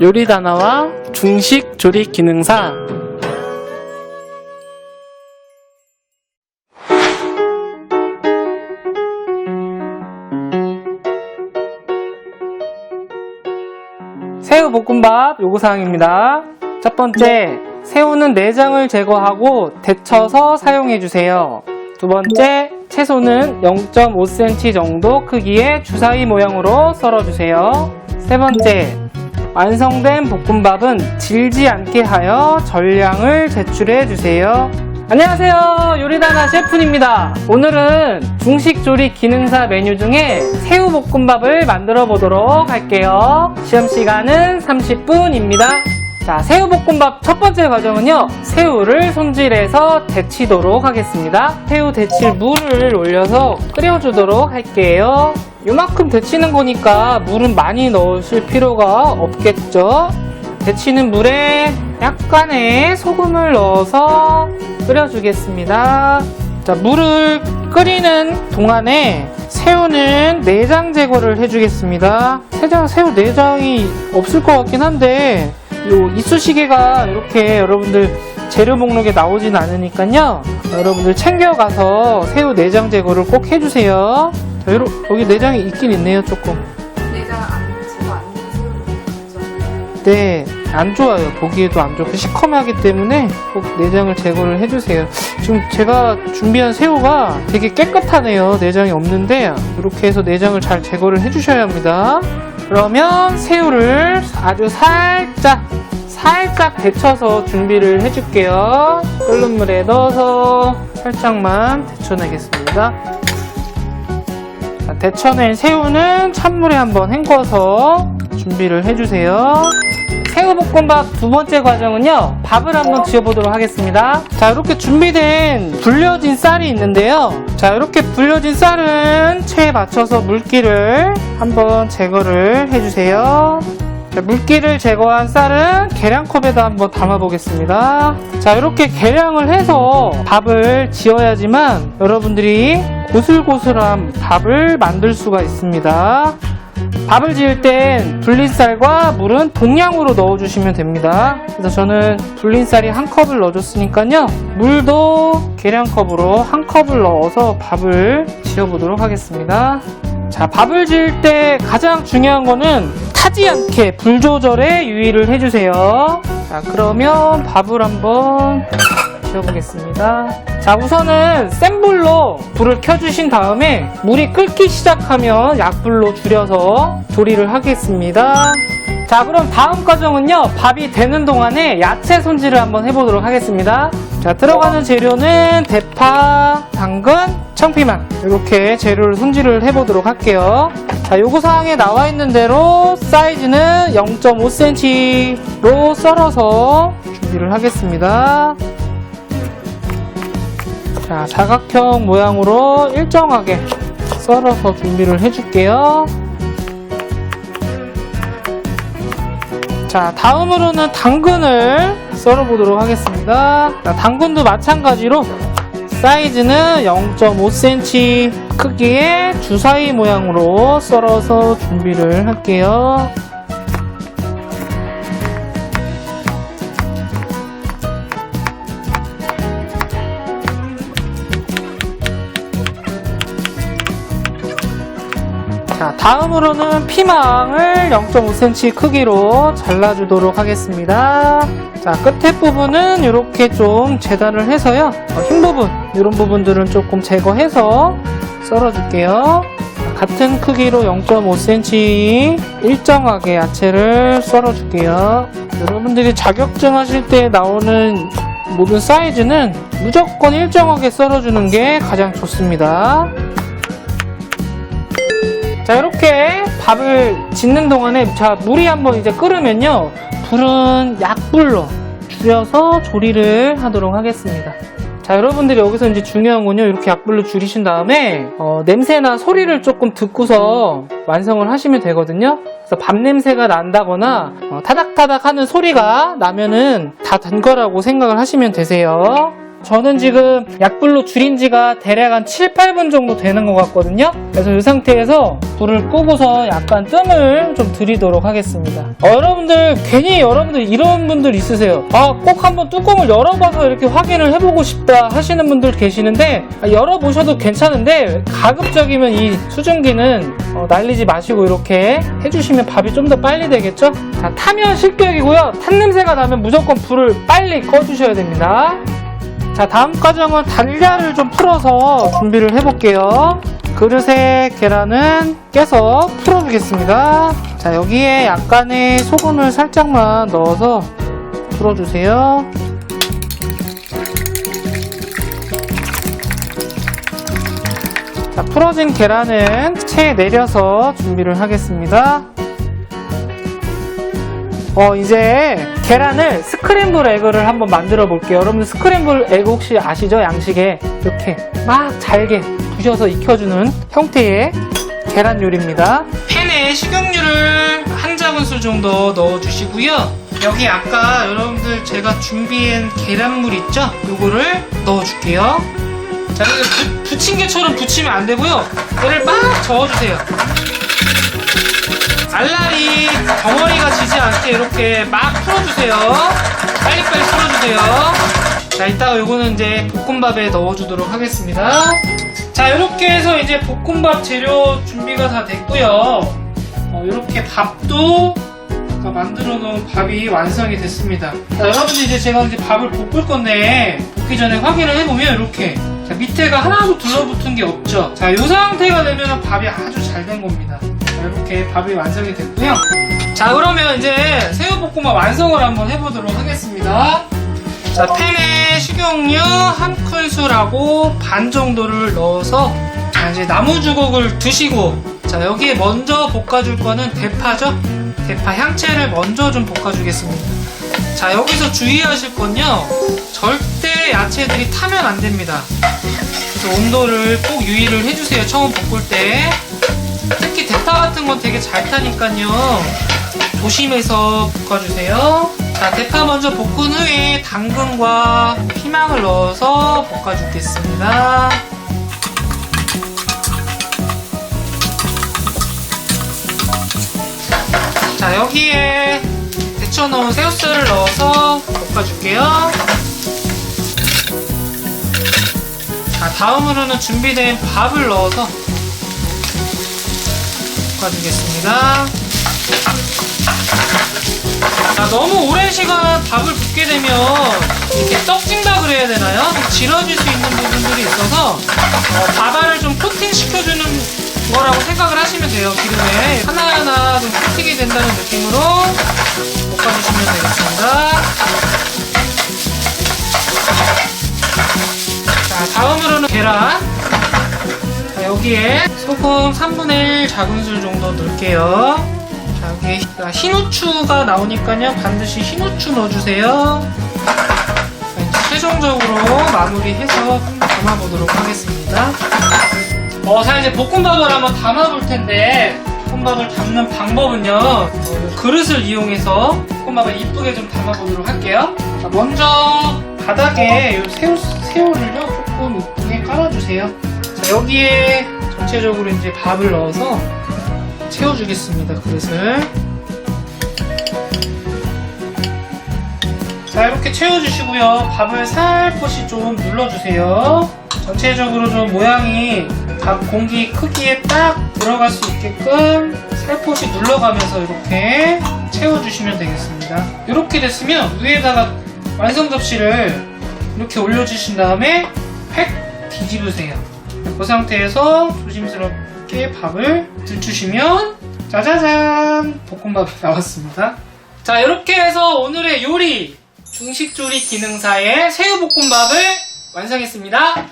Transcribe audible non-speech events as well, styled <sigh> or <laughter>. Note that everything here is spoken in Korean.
요리 단어와 중식 조리 기능사 새우 볶음밥 요구사항입니다. 첫 번째, 새우는 내장을 제거하고 데쳐서 사용해 주세요. 두 번째, 채소는 0.5cm 정도 크기의 주사위 모양으로 썰어 주세요. 세 번째, 완성된 볶음밥은 질지 않게 하여 전량을 제출해 주세요. 안녕하세요. 요리다나 셰프입니다. 오늘은 중식 조리 기능사 메뉴 중에 새우 볶음밥을 만들어 보도록 할게요. 시험 시간은 30분입니다. 자, 새우볶음밥 첫 번째 과정은요, 새우를 손질해서 데치도록 하겠습니다. 새우 데칠 물을 올려서 끓여주도록 할게요. 요만큼 데치는 거니까 물은 많이 넣으실 필요가 없겠죠? 데치는 물에 약간의 소금을 넣어서 끓여주겠습니다. 자, 물을 끓이는 동안에 새우는 내장 제거를 해주겠습니다. 새장, 새우 내장이 없을 것 같긴 한데, 요 이쑤시개가 이렇게 여러분들 재료 목록에 나오진 않으니까요. 여러분들 챙겨가서 새우 내장 제거를 꼭 해주세요. 자, 요러, 여기 내장이 있긴 있네요, 조금. 내가 안안 네, 안 좋아요. 보기에도 안 좋고 시커매하기 때문에 꼭 내장을 제거를 해주세요. 지금 제가 준비한 새우가 되게 깨끗하네요. 내장이 없는데 이렇게 해서 내장을 잘 제거를 해주셔야 합니다. 그러면 새우를 아주 살짝 살짝 데쳐서 준비를 해줄게요. 끓는 물에 넣어서 살짝만 데쳐내겠습니다. 자, 데쳐낸 새우는 찬물에 한번 헹궈서 준비를 해주세요. 새우볶음밥 두 번째 과정은요, 밥을 한번 지어보도록 하겠습니다. 자, 이렇게 준비된 불려진 쌀이 있는데요. 자, 이렇게 불려진 쌀은 체에 맞춰서 물기를 한번 제거를 해주세요. 자, 물기를 제거한 쌀은 계량컵에다 한번 담아보겠습니다. 자, 이렇게 계량을 해서 밥을 지어야지만 여러분들이 고슬고슬한 밥을 만들 수가 있습니다. 밥을 지을 땐 불린 쌀과 물은 동량으로 넣어주시면 됩니다. 그래서 저는 불린 쌀이 한 컵을 넣어줬으니까요. 물도 계량컵으로 한 컵을 넣어서 밥을 지어보도록 하겠습니다. 자, 밥을 지을 때 가장 중요한 거는 타지 않게 불 조절에 유의를 해주세요. 자, 그러면 밥을 한번 지어보겠습니다. 자, 우선은 센 불로 불을 켜주신 다음에 물이 끓기 시작하면 약불로 줄여서 조리를 하겠습니다. 자, 그럼 다음 과정은요, 밥이 되는 동안에 야채 손질을 한번 해보도록 하겠습니다. 자, 들어가는 재료는 대파, 당근, 청피망. 이렇게 재료를 손질을 해보도록 할게요. 자, 요구사항에 나와 있는 대로 사이즈는 0.5cm로 썰어서 준비를 하겠습니다. 자, 사각형 모양으로 일정하게 썰어서 준비를 해줄게요. 자, 다음으로는 당근을 썰어보도록 하겠습니다. 자, 당근도 마찬가지로 사이즈는 0.5cm 크기의 주사위 모양으로 썰어서 준비를 할게요. 자, 다음으로는 피망을 0.5cm 크기로 잘라주도록 하겠습니다. 자, 끝에 부분은 이렇게 좀 재단을 해서요. 어, 흰 부분, 이런 부분들은 조금 제거해서 썰어줄게요. 자, 같은 크기로 0.5cm 일정하게 야채를 썰어줄게요. 여러분들이 자격증 하실 때 나오는 모든 사이즈는 무조건 일정하게 썰어주는 게 가장 좋습니다. 자 이렇게 밥을 짓는 동안에 자 물이 한번 이제 끓으면요 불은 약불로 줄여서 조리를 하도록 하겠습니다. 자 여러분들이 여기서 이제 중요한 건요 이렇게 약불로 줄이신 다음에 어, 냄새나 소리를 조금 듣고서 완성을 하시면 되거든요. 그래서 밥 냄새가 난다거나 어, 타닥타닥 하는 소리가 나면은 다 된 거라고 생각을 하시면 되세요 저는 지금 약불로 줄인 지가 대략 한 7, 8분 정도 되는 것 같거든요. 그래서 이 상태에서 불을 끄고서 약간 뜸을 좀 들이도록 하겠습니다. 어, 여러분들 괜히 여러분들 이런 분들 있으세요. 아, 꼭 한번 뚜껑을 열어봐서 이렇게 확인을 해보고 싶다 하시는 분들 계시는데 아, 열어보셔도 괜찮은데 가급적이면 이 수증기는 어, 날리지 마시고 이렇게 해주시면 밥이 좀 더 빨리 되겠죠? 자, 타면 실격이고요. 탄 냄새가 나면 무조건 불을 빨리 꺼주셔야 됩니다. 자, 다음 과정은 달걀을 좀 풀어서 준비를 해볼게요. 그릇에 계란은 깨서 풀어주겠습니다. 자, 여기에 약간의 소금을 살짝만 넣어서 풀어주세요. 자, 풀어진 계란은 체에 내려서 준비를 하겠습니다. 어, 이제 계란을 스크램블 에그를 한번 만들어 볼게요. 여러분들 스크램블 에그 혹시 아시죠? 양식에 이렇게 막 잘게 부셔서 익혀주는 형태의 계란 요리입니다. 팬에 식용유를 한 작은술 정도 넣어주시고요. 여기 아까 여러분들 제가 준비한 계란물 있죠? 요거를 넣어줄게요. 자, 부, 부침개처럼 부치면 안 되고요. 얘를 막 저어주세요. 알알이 덩어리가 지지 않게 이렇게 막 풀어주세요. 빨리빨리 풀어주세요. 자, 이따가 요거는 이제 볶음밥에 넣어주도록 하겠습니다. 자, 이렇게 해서 이제 볶음밥 재료 준비가 다 됐고요. 어, 이렇게 밥도 아까 만들어 놓은 밥이 완성이 됐습니다. 자, 여러분들 이제 제가 이제 밥을 볶을 건데 볶기 전에 확인을 해보면 이렇게 자, 밑에가 하나도 둘러붙은 게 없죠. 자, 이 상태가 되면 밥이 아주 잘 된 겁니다. 자, 이렇게 밥이 완성이 됐고요. 자, 그러면 이제 새우볶음밥 완성을 한번 해보도록 하겠습니다. 자, 팬에 식용유 한 큰술하고 반 정도를 넣어서 자, 이제 나무 주걱을 두시고 자, 여기에 먼저 볶아줄 거는 대파죠? 대파 향채를 먼저 좀 볶아주겠습니다. 자, 여기서 주의하실 건요. 절대 야채들이 타면 안 됩니다. 그래서 온도를 꼭 유의를 해주세요. 처음 볶을 때. 특히 대파 같은 건 되게 잘 타니까요. 조심해서 볶아주세요. 자, 대파 먼저 볶은 후에 당근과 피망을 넣어서 볶아주겠습니다. 자, 여기에 데쳐놓은 새우살을 넣어서 볶아줄게요. 자, 다음으로는 준비된 밥을 넣어서 볶아주겠습니다. 자, 너무 오랜 시간 밥을 붓게 되면 이렇게 떡진다 그래야 되나요? 질어질 수 있는 부분들이 있어서 어, 밥알을 좀 코팅 시켜주는 거라고 생각을 하시면 돼요. 기름에 하나하나 좀 코팅이 된다는 느낌으로 볶아주시면 되겠습니다. 자, 다음으로는 계란. 자, 여기에 소금 3분의 1 작은술 정도 넣을게요. 자, 여기 흰 후추가 나오니까요. 반드시 흰 후추 넣어주세요. 자, 이제 최종적으로 마무리해서 담아보도록 하겠습니다. 어, 자, 이제 볶음밥을 한번 담아볼 텐데, 볶음밥을 담는 방법은요, 어, 그릇을 이용해서 볶음밥을 이쁘게 좀 담아보도록 할게요. 자, 먼저 바닥에 이 새우, 새우를요, 조금 이쁘게 깔아주세요. 자, 여기에 전체적으로 이제 밥을 넣어서 채워주겠습니다, 그릇을. 자, 이렇게 채워주시고요. 밥을 살포시 좀 눌러주세요. 전체적으로 좀 모양이 밥 공기 크기에 딱 들어갈 수 있게끔 살포시 눌러가면서 이렇게 채워주시면 되겠습니다. 이렇게 됐으면 위에다가 완성 접시를 이렇게 올려주신 다음에 팩 뒤집으세요. 그 상태에서 조심스럽게 밥을 들추시면 짜자잔 볶음밥이 <laughs> 나왔습니다. 자 이렇게 해서 오늘의 요리 중식조리 기능사의 새우볶음밥을 완성했습니다.